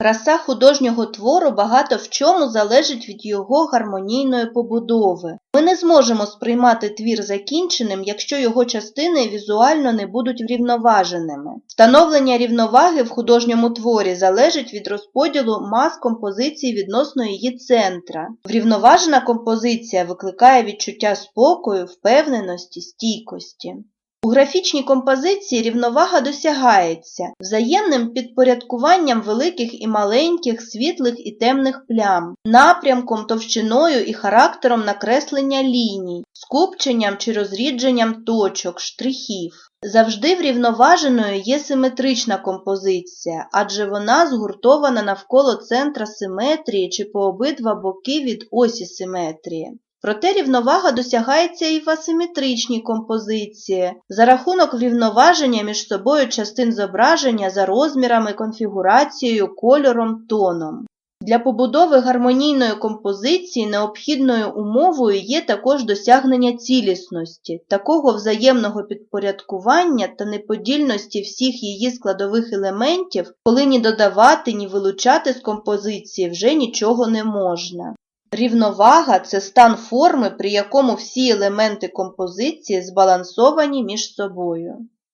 Краса художнього твору багато в чому залежить від його гармонійної побудови. Ми не зможемо сприймати твір закінченим, якщо його частини візуально не будуть врівноваженими. Встановлення рівноваги в художньому творі залежить від розподілу мас композиції відносно її центра. Врівноважена композиція викликає відчуття спокою, впевненості, стійкості. У графічній композиції рівновага досягається взаємним підпорядкуванням великих і маленьких, світлих і темних плям, напрямком, товщиною і характером накреслення ліній, скупченням чи розрідженням точок, штрихів. Завжди врівноваженою є симетрична композиція, адже вона згуртована навколо центра симетрії чи по обидва боки від осі симетрії. Проте рівновага досягається і в асиметричній композиції за рахунок врівноваження між собою частин зображення за розмірами, конфігурацією, кольором, тоном. Для побудови гармонійної композиції необхідною умовою є також досягнення цілісності, такого взаємного підпорядкування та неподільності всіх її складових елементів, коли ні додавати, ні вилучати з композиції вже нічого не можна. Рівновага це стан форми, при якому всі елементи композиції збалансовані між собою.